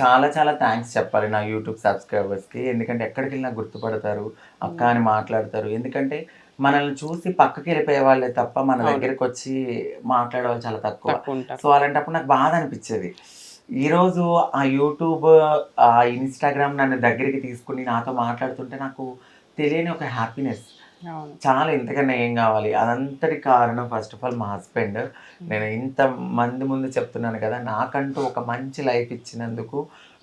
చాలా చాలా థ్యాంక్స్ చెప్పాలి నా యూట్యూబ్ సబ్స్క్రైబర్స్కి ఎందుకంటే ఎక్కడికి వెళ్ళినా గుర్తుపడతారు అక్క అని మాట్లాడతారు. ఎందుకంటే మనల్ని చూసి పక్కకి వెళ్ళిపోయే వాళ్ళే తప్ప మన. దగ్గరికి వచ్చి మాట్లాడే వాళ్ళు చాలా తక్కువ. సో అలాంటప్పుడు నాకు బాధ అనిపించేది. ఈరోజు ఆ యూట్యూబ్ ఆ ఇన్స్టాగ్రామ్ నన్ను దగ్గరికి తీసుకుని నాతో మాట్లాడుతుంటే నాకు తెలియని ఒక హ్యాపీనెస్ చాలా ఇంతకన్నా ఏం కావాలి? అదంతటి కారణం ఫస్ట్ ఆఫ్ ఆల్ మా హస్బెండ్ నేను ఇంత మంది ముందు చెప్తున్నాను కదా నాకంటూ ఒక మంచి లైఫ్ ఇచ్చినందుకు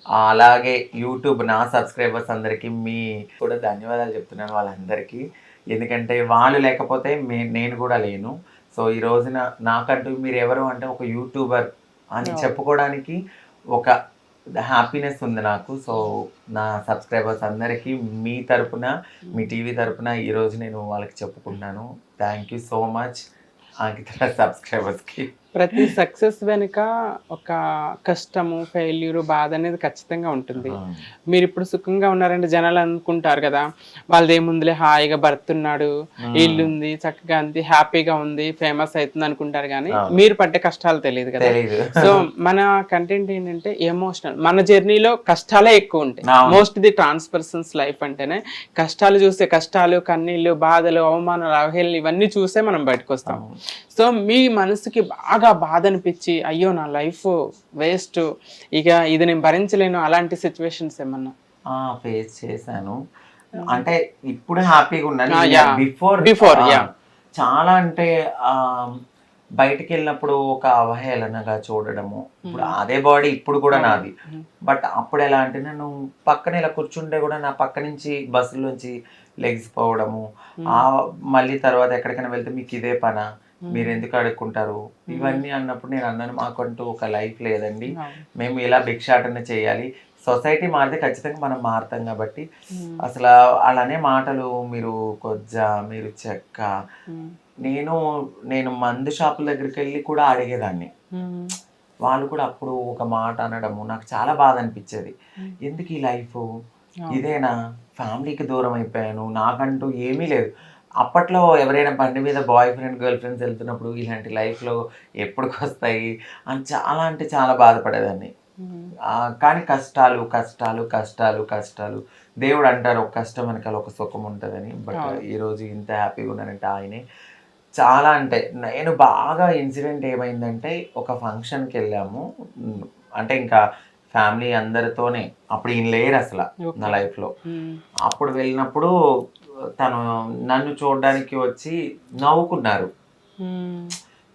అలాగే యూట్యూబ్ నా సబ్స్క్రైబర్స్ అందరికీ మీ కూడా ధన్యవాదాలు చెప్తున్నాను వాళ్ళందరికీ. ఎందుకంటే వాళ్ళు లేకపోతే మే నేను కూడా లేను. సో ఈ రోజున నాకంటూ మీరు ఎవరు అంటే ఒక యూట్యూబర్ అని. చెప్పుకోవడానికి ఒక హ్యాపీనెస్ ఉంది నాకు. సో నా సబ్స్క్రైబర్స్ అందరికీ మీ తరపున మీ టీవీ తరపున ఈరోజు నేను వాళ్ళకి చెప్పుకుంటున్నాను. Thank you so much Ankita సబ్స్క్రైబర్స్కి ప్రతి సక్సెస్ వెనుక ఒక కష్టము ఫెయిల్యూర్ బాధ అనేది ఖచ్చితంగా ఉంటుంది. మీరు ఇప్పుడు సుఖంగా ఉన్నారంటే జనాలు అనుకుంటారు కదా వాళ్ళది ఏముందిలే హాయిగా భర్త ఉన్నాడు ఇల్లు ఉంది చక్కగా ఉంది హ్యాపీగా ఉంది ఫేమస్ అవుతుంది అనుకుంటారు కానీ. మీరు పడ్డే కష్టాలు తెలియదు కదా. సో మన కంటెంట్ ఏంటంటే ఎమోషనల్ మన జర్నీలో కష్టాలే ఎక్కువ ఉంటాయి. Most the trans persons life అంటేనే కష్టాలు చూస్తే కష్టాలు కన్నీళ్ళు బాధలు అవమానాలు అవహేళన ఇవన్నీ చూసే మనం బయటకు వస్తాం సో మీ మనసుకి బాగా బాధ అనిపించి అయ్యో నా లైఫ్ వేస్ట్. ఇక ఇది నేను భరించలేను. అలాంటి సిచ్యువేషన్స్ ఏమన్నా? ఫేస్ చేశాను. అంటే ఇప్పుడు హ్యాపీగా ఉన్నాను. Before yeah. చాలా అంటే బయటికి వెళ్ళినప్పుడు ఒక అవహేళనగా చూడడము. ఇప్పుడు అదే బాడీ ఇప్పుడు కూడా నాది. బట్ అప్పుడు ఎలా అంటే నేను పక్కన ఇలా కూర్చుంటే కూడా నా పక్క నుంచి బస్సులోంచి లెగ్స్ పోవడము. ఆ మళ్ళీ తర్వాత ఎక్కడికైనా వెళ్తే మీకు ఇదే పనా? మీరు ఎందుకు అడుక్కుంటారు? ఇవన్నీ అన్నప్పుడు నేను అన్నాను మాకంటూ ఒక లైఫ్ లేదండి. మేము ఇలా భిక్షాటన చేయాలి. సొసైటీ మారితే ఖచ్చితంగా మనం మారుతాం కాబట్టి. అసలు అలానే మాటలు మీరు కొజ్జ మీరు చెక్క. నేను నేను మందు షాపుల దగ్గరికి వెళ్ళి కూడా అడిగేదాన్ని. వాళ్ళు కూడా అప్పుడు ఒక మాట అనడము నాకు చాలా బాధ అనిపించేది. ఎందుకు ఈ లైఫ్? ఇదేనా? ఫ్యామిలీకి దూరం అయిపోయాను. నాకంటూ ఏమీ లేదు. అప్పట్లో ఎవరైనా బండి మీద బాయ్ ఫ్రెండ్ గర్ల్ ఫ్రెండ్స్ వెళ్తున్నప్పుడు ఇలాంటి లైఫ్లో ఎప్పటికి వస్తాయి అని చాలా అంటే చాలా బాధపడేదాన్ని. కానీ కష్టాలు కష్టాలు కష్టాలు కష్టాలు. దేవుడు అంటారు ఒక కష్టం వెనకాల ఒక సుఖం ఉంటుందని. బట్. ఈరోజు ఇంత హ్యాపీగా ఉన్నానంటే ఆయనే. చాలా అంటే నేను బాగా ఇన్సిడెంట్ ఏమైందంటే ఒక ఫంక్షన్కి వెళ్ళాము. అంటే ఇంకా ఫ్యామిలీ అందరితోనే. అప్పుడు ఈయన లేరు అసలు. నా లైఫ్లో. అప్పుడు వెళ్ళినప్పుడు తను నన్ను చూడడానికి వచ్చి నవ్వుకున్నారు.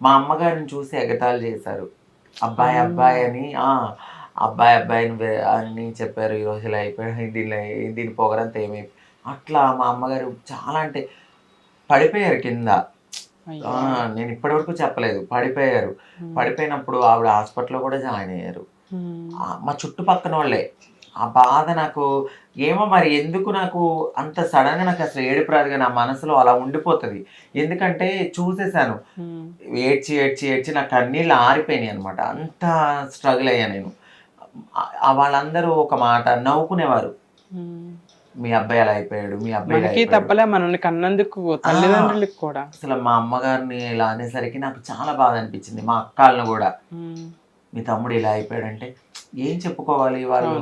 మా అమ్మగారిని చూసి ఎగతాళి చేశారు. అబ్బాయి అబ్బాయి అని ఆ అబ్బాయి అబ్బాయిని అని చెప్పారు. ఈ రోజు ఇలా అయిపోయాడు దీని దీని పొగరంతా ఏమైపోయి అట్లా మా అమ్మగారు చాలా అంటే పడిపోయారు కింద. నేను ఇప్పటివరకు చెప్పలేదు. పడిపోయారు. పడిపోయినప్పుడు ఆవిడ హాస్పిటల్లో కూడా జాయిన్ అయ్యారు. మా చుట్టుపక్కన వాళ్ళే ఆ బాధ నాకు ఏమో మరి ఎందుకు నాకు అంత సడన్గా నాకు అసలు ఏడుపు రాదుగా నా మనసులో అలా ఉండిపోతుంది. ఎందుకంటే చూసేసాను ఏడ్చి ఏడ్చి ఏడ్చి నా కన్నీళ్ళు ఆరిపోయినాయి అనమాట అంత స్ట్రగుల్ అయ్యా నేను. వాళ్ళందరూ ఒక మాట నవ్వుకునేవారు. మీ అబ్బాయి అలా అయిపోయాడు మీ అబ్బాయి. తప్పలే మనల్ని కన్నందుకు తల్లిదండ్రులకు కూడా. అసలు మా అమ్మగారిని ఇలా అనేసరికి నాకు చాలా బాధ అనిపించింది మా అక్కలను కూడా. మీ తమ్ముడు ఇలా అయిపోయాడంటే ఏం చెప్పుకోవాలి వాళ్ళు?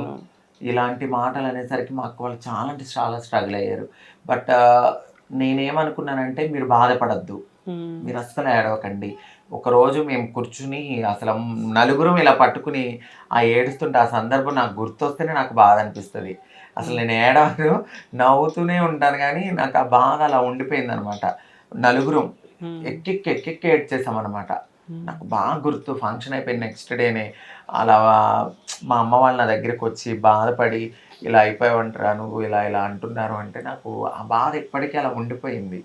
ఇలాంటి మాటలు అనేసరికి మా అక్క వాళ్ళు చాలా అంటే చాలా స్ట్రగుల్ అయ్యారు. బట్ నేనేమనుకున్నానంటే మీరు బాధపడద్దు. ఉమ్, మీరు అస్సలు ఏడవకండి. ఒకరోజు మేము కూర్చుని అసలు నలుగురం ఇలా పట్టుకుని ఆ ఏడుస్తుంటే ఆ సందర్భం నాకు గుర్తొస్తేనే నాకు బాధ అనిపిస్తుంది. అసలు నేను ఏడవను నవ్వుతూనే ఉంటాను కానీ నాకు ఆ బాధ అలా ఉండిపోయింది అనమాట నలుగురం ఉమ్, ఎక్కెక్కి ఎక్కెక్కి ఏడ్చేసాం అనమాట నాకు బాగా గుర్తు. ఫంక్షన్ అయిపోయిన నెక్స్ట్ డేనే అలా మా అమ్మ వాళ్ళ నా దగ్గరికి వచ్చి బాధపడి ఇలా అయిపోయావంటరా నువ్వు ఇలా ఇలా అంటున్నారు. అంటే నాకు ఆ బాధ ఇప్పటికీ అలా ఉండిపోయింది.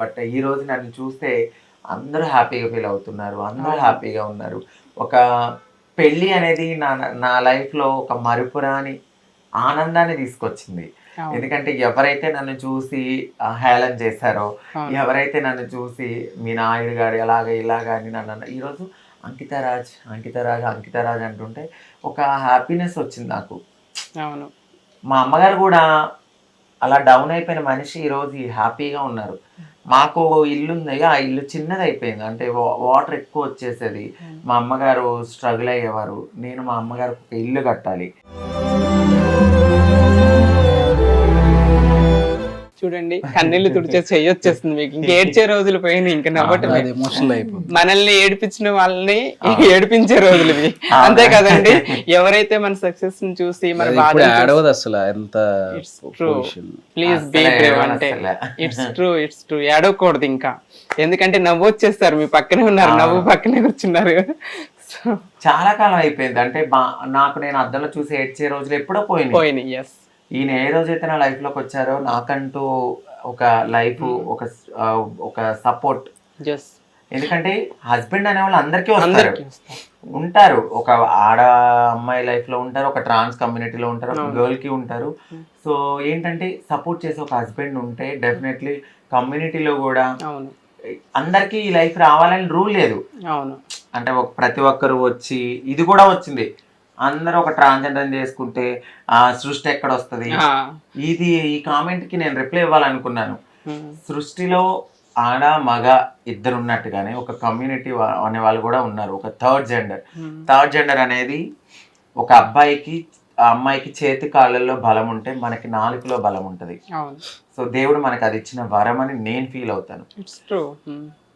బట్ ఈ రోజు నన్ను చూస్తే అందరూ హ్యాపీగా ఫీల్ అవుతున్నారు. అందరూ. హ్యాపీగా ఉన్నారు. ఒక పెళ్ళి అనేది నా నా లైఫ్లో ఒక మరుపురాని ఆనందాన్ని తీసుకొచ్చింది. ఎందుకంటే ఎవరైతే నన్ను చూసి హేళన చేశారో. ఎవరైతే నన్ను చూసి మీ నాయుడు గారు ఎలాగ ఇలాగ అని నన్ను ఈరోజు అంకితరాజ్ అంకితరాజ్ అంకితరాజ్ అంటుంటే ఒక హ్యాపీనెస్ వచ్చింది నాకు. అవును. మా అమ్మగారు కూడా అలా డౌన్ అయిపోయిన మనిషి ఈరోజు హ్యాపీగా ఉన్నారు. మాకు ఇల్లు ఉంది ఆ ఇల్లు చిన్నది అయిపోయింది. అంటే వాటర్ ఎక్కువ వచ్చేసేది. మా అమ్మగారు స్ట్రగుల్ అయ్యేవారు. నేను మా అమ్మగారు ఒక ఇల్లు కట్టాలి. చూడండి కన్నీళ్ళు తుడిచే చెయ్యొచ్చేస్తుంది మీకు. ఇంక ఏడ్చే రోజులు పోయినాయి ఇంకా నవ్వటమే అది ఎమోషనల్ అయిపోతుంది. మనల్ని ఏడిపించిన వాళ్ళని ఏడిపించే రోజులు ఇవి. అంతే కదండి. ఎవరైతే మన సక్సెస్ని చూసి మన బాధ అసలు ఎంత ట్రూ ప్లీజ్ బీ అసలే బ్రేవ్ అంటే. ఇట్స్ ట్రూ ఇట్స్ ట్రూ ఏడవకూడదు ఇంకా. ఎందుకంటే నవ్వు వచ్చేస్తారు మీ పక్కనే ఉన్నారు నవ్వు పక్కనే కూర్చున్నారు. చాలా కాలం అయిపోయింది. అంటే బా- నాకు నేను అద్దంలో చూసి ఏడ్చే రోజులు ఎప్పుడో పోయినాయి. పోయినాయి ఎస్ ఈయన ఏ రోజైతే నా లైఫ్లోకి వచ్చారో నాకంటూ ఒక లైఫ్ ఒక ఆ, ఒక సపోర్ట్ ఎందుకంటే హస్బెండ్ అనే వాళ్ళు అందరికీ వస్తారు. ఉంటారు. ఒక ఆడ అమ్మాయి లైఫ్లో ఉంటారు ఒక ట్రాన్స్ కమ్యూనిటీలో ఉంటారు ఒక గర్ల్కి ఉంటారు. సో ఏంటంటే సపోర్ట్ చేసే ఒక హస్బెండ్ ఉంటే డెఫినెట్లీ కమ్యూనిటీలో కూడా అందరికీ ఈ లైఫ్ రావాలని రూల్ లేదు. అవును. అంటే ఒక ప్రతి ఒక్కరు వచ్చి ఇది కూడా వచ్చింది. అందరూ ఒక ట్రాన్స్జెండర్ చేసుకుంటే ఆ సృష్టి ఎక్కడ వస్తుంది? ఇది ఈ కామెంట్కి నేను రిప్లై ఇవ్వాలనుకున్నాను. సృష్టిలో ఆడ మగ ఇద్దరు ఉన్నట్టుగానే ఒక కమ్యూనిటీ అనే వాళ్ళు కూడా ఉన్నారు. ఒక థర్డ్ జెండర్. థర్డ్ జెండర్ అనేది ఒక అబ్బాయికి ఆ అమ్మాయికి చేతి కాళ్ళల్లో బలం ఉంటే మనకి నాలుగులో బలం ఉంటుంది. సో దేవుడు మనకి అది ఇచ్చిన వరం అని నేను ఫీల్ అవుతాను.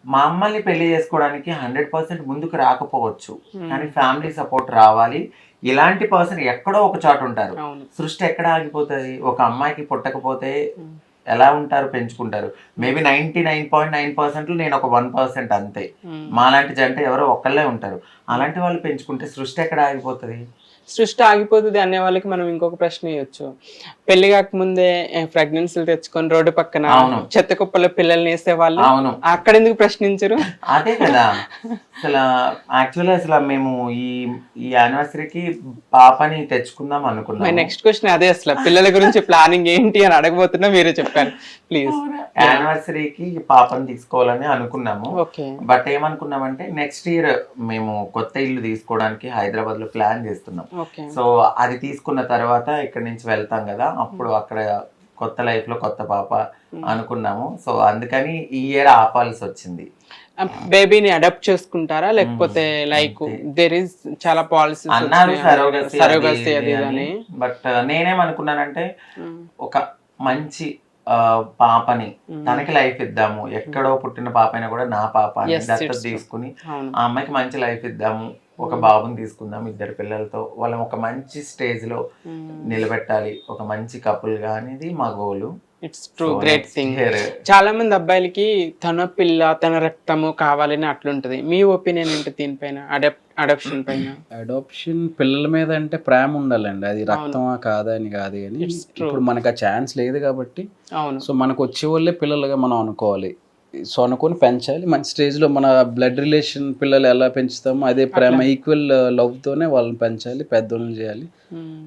మా అమ్మల్ని పెళ్ళి చేసుకోవడానికి హండ్రెడ్ పర్సెంట్ ముందుకు రాకపోవచ్చు. కానీ ఫ్యామిలీ సపోర్ట్ రావాలి. ఇలాంటి పర్సన్ ఎక్కడో ఒక చోట ఉంటారు. సృష్టి ఎక్కడ ఆగిపోతుంది? ఒక అమ్మాయికి పుట్టకపోతే ఎలా ఉంటారు? పెంచుకుంటారు. Maybe ninety nine point nine percent నేను ఒక వన్ పర్సెంట్ అంతే. మాలాంటి జంట ఎవరో ఒక్కళ్ళే ఉంటారు. అలాంటి వాళ్ళు పెంచుకుంటే సృష్టి ఎక్కడ ఆగిపోతుంది? సృష్టి ఆగిపోతుంది అనే వాళ్ళకి మనం ఇంకొక ప్రశ్న ఇవ్వచ్చు పెళ్ళి కాకముందే ప్రెగ్నెన్సీలు తెచ్చుకొని రోడ్డు పక్కన. చెత్త కుప్పలో పిల్లల్ని వేసే వాళ్ళు అవును. అక్కడ ఎందుకు ప్రశ్నించరు? అదే కదా. అసలు యాక్చువల్లీ అసలు మేము ఈ ఈ యానివర్సరీకి పాపని తెచ్చుకుందాం అనుకున్నాం నెక్స్ట్ క్వశ్చన్ అదే అసలు. పిల్లల గురించి ప్లానింగ్ ఏంటి అని అడగబోతున్నా మీరే చెప్పారు. ప్లీజ్ యానివర్సరీకి పాపని తీసుకోవాలని అనుకున్నాము. బట్ ఏమనుకున్నామంటే నెక్స్ట్ ఇయర్ మేము కొత్త ఇల్లు తీసుకోవడానికి హైదరాబాద్లో ప్లాన్ చేస్తున్నాం. సో అది తీసుకున్న తర్వాత ఇక్కడ నుంచి వెళ్తాం కదా అప్పుడు అక్కడ కొత్త లైఫ్లో కొత్త పాప అనుకున్నాము. సో అందుకని ఈ ఇయర్ ఆపాల్సి వచ్చింది. బేబీని అడాప్ట్ చేసుకుంటారా? లేకపోతే లైక్ దేర్ ఇస్ చాలా పాలసీస్ అన్నారు సరోగసి అది అని. బట్ నేనేమనుకున్నానంటే ఉమ్, ఒక మంచి పాపని తనకి లైఫ్ ఇద్దాము. ఎక్కడో పుట్టిన పాప అయినా కూడా నా పాప దత్తత. తీసుకుని ఆ అమ్మాయికి మంచి లైఫ్ ఇద్దాము. ఒక బాబుని తీసుకుందాం ఇద్దరు పిల్లలతో. వాళ్ళని ఒక మంచి స్టేజ్లో నిలబెట్టాలి. ఒక మంచి కపుల్గా అనేది మా goal it's true great thing చాలా మంది అబ్బాయిలకి తన పిల్ల తన రక్తము కావాలని అట్లుంటది. మీ ఒపీనియన్ ఏంటి దీనిపైన? అడాప్ అడాప్షన్ పైన. అడాప్షన్ పిల్లల మీద అంటే ప్రేమ ఉండాలండి. అది రక్తమా కాదా అని కాదు కానీ ఇప్పుడు మనకు ఆ ఛాన్స్ లేదు కాబట్టి అవును. సో మనకు వచ్చే వాళ్ళే పిల్లలుగా మనం అనుకోవాలి. సో అనుకొని పెంచాలి. మంచి స్టేజ్లో మన బ్లడ్ రిలేషన్ పిల్లలు ఎలా పెంచుతామో అదే ప్రేమ ఈక్వల్ లవ్తోనే వాళ్ళని పెంచాలి పెద్దోళ్ళని చేయాలి.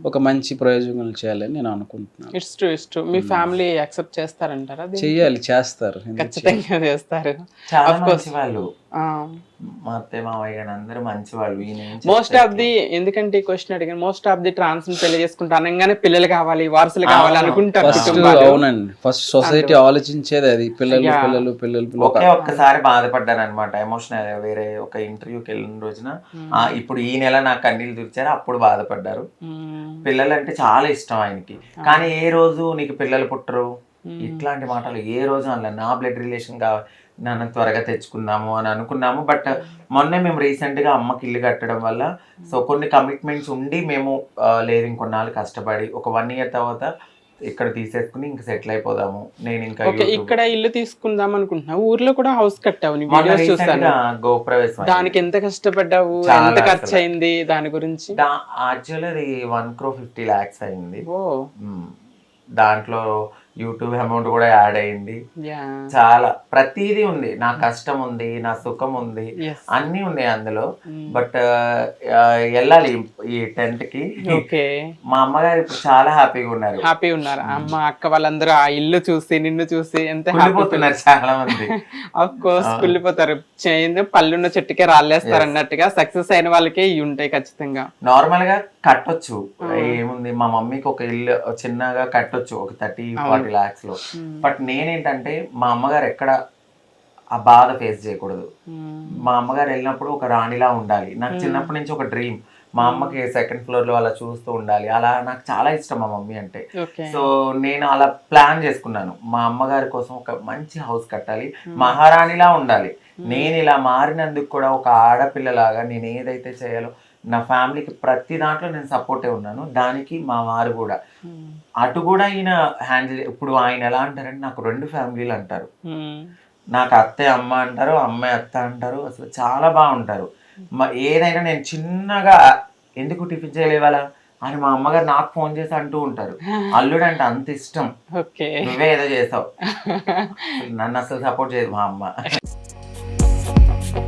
ఒక మంచి ప్రయోజనాలు చేయాలని నేను అనుకుంటున్నాను. ఇట్స్ ట్రూ ఇట్స్ ట్రూ మీ ఫ్యామిలీ యాక్సెప్ట్ చేస్తారంటారా? చెయ్యాలి చేస్తారు. ఖచ్చితంగా చేస్తారు. చాలా మంచి వాళ్ళు. మా అత్తయ్య మావయ్య గారు అందరూ మంచి వాళ్ళు మోస్ట్ ఆఫ్ ది ఎందుకంటే ఈ క్వశ్చన్ అడిగాను మోస్ట్ ఆఫ్ ది ట్రాన్స్ పెళ్ళి చేసుకుంటా అనగానే పిల్లలు కావాలి వారసులు కావాలి అనుకుంటారు అవునండి. ఫస్ట్ సొసైటీ ఆలోచించేది అది. పిల్లలు. పిల్లలు పిల్లలు ఒకే ఒక్కసారి బాధపడ్డాను అనమాట ఎమోషనల్ వేరే ఒక ఇంటర్వ్యూకి వెళ్ళిన రోజున ఆ, ఇప్పుడు ఈ నెల నాకు కన్నీళ్ళు తుడిచారు అప్పుడు బాధపడ్డారు. మ్మ్. పిల్లలు అంటే చాలా ఇష్టం ఆయనకి. కానీ ఏ రోజు నీకు పిల్లలు పుట్టరు? ఇట్లాంటి మాటలు ఏ రోజు అనలే నా బ్లడ్ రిలేషన్ కావాలి నన్ను త్వరగా తెచ్చుకుందాము అని అనుకున్నాము. బట్ మొన్నే మేము రీసెంట్గా అమ్మకి ఇల్లు కట్టడం వల్ల సో కొన్ని కమిట్మెంట్స్ ఉండి మేము లేదు ఇంకొన్నాళ్ళు కష్టపడి ఒక వన్ ఇయర్ తర్వాత ఇక్కడ తీసేసుకుని ఇంకా సెటిల్ అయిపోదాము. నేను ఇంకా ఇక్కడ ఇల్లు తీసుకుందాం అనుకుంటున్నా ఊర్లో కూడా హౌస్ కట్టావు నీ మొన్న వీడియోస్ recent చూస్తాను గా గృహప్రవేశం అయింది. దానికి ఎంత కష్టపడ్డావు? ఎంత ఖర్చు. అయింది దాని గురించి? యాక్చువల్లీ అది వన్ క్రో ఫిఫ్టీ ల్యాక్స్ అయింది. దాంట్లో యూట్యూబ్ అమౌంట్ కూడా యాడ్ అయింది. చాలా ప్రతిదీ ఉంది. నా కష్టం ఉంది నా సుఖం ఉంది. అన్నీ ఉన్నాయి అందులో. బట్ వెళ్ళాలి ఈ టెంట్కి. ఓకే. మా అమ్మగారు ఇప్పుడు చాలా హ్యాపీగా ఉన్నారు. హ్యాపీ ఉన్నారు. అమ్మ అక్క వాళ్ళందరూ ఆ ఇల్లు చూసి నిన్ను చూసి ఎంత హ్యాపీ కుళ్ళిపోతున్నారు చాలా మంది. Of course కుళ్ళిపోతారు. పళ్ళున్న చెట్టుకే రాళ్ళేస్తారు అన్నట్టుగా సక్సెస్ అయిన వాళ్ళకే ఇవి ఉంటాయి ఖచ్చితంగా. నార్మల్గా కట్టొచ్చు. ఏముంది మా మమ్మీకి ఒక ఇల్లు చిన్నగా కట్టొచ్చు. ఒక థర్టీ ఫార్టీ లాక్స్లో బట్ నేనేంటంటే మా అమ్మగారు ఎక్కడ ఆ బాధ ఫేస్ చేయకూడదు. మ్మ్. మా అమ్మగారు వెళ్ళినప్పుడు ఒక రాణిలా ఉండాలి. నాకు చిన్నప్పటి నుంచి ఒక డ్రీమ్ మా అమ్మకి సెకండ్ ఫ్లోర్లో అలా చూస్తూ ఉండాలి. అలా నాకు చాలా ఇష్టం మా మమ్మీ అంటే. సో నేను అలా ప్లాన్ చేసుకున్నాను. మా అమ్మగారి కోసం ఒక మంచి హౌస్ కట్టాలి. మహారాణిలా ఉండాలి. నేను ఇలా మారినందుకు కూడా ఒక ఆడపిల్లలాగా నేను ఏదైతే చేయాలో నా ఫ్యామిలీకి ప్రతి దాంట్లో నేను సపోర్టే ఉన్నాను. దానికి మా వారు కూడా. అటు కూడా ఈయన హ్యాండిల్ ఇప్పుడు ఆయన ఎలా అంటారంటే నాకు రెండు ఫ్యామిలీలు అంటారు. నాకు అత్తే అమ్మ అంటారు అమ్మాయి అత్త అంటారు అసలు చాలా బాగుంటారు. మ- ఏదైనా నేను చిన్నగా ఎందుకు టిఫిన్ చేయలేవాలా? అని మా అమ్మగారు నాకు ఫోన్ చేసి అంటూ ఉంటారు. అల్లుడు అంటే అంత ఇష్టం. నువ్వే ఏదో చేసావు. నన్ను అసలు సపోర్ట్ చేయదు మా అమ్మ.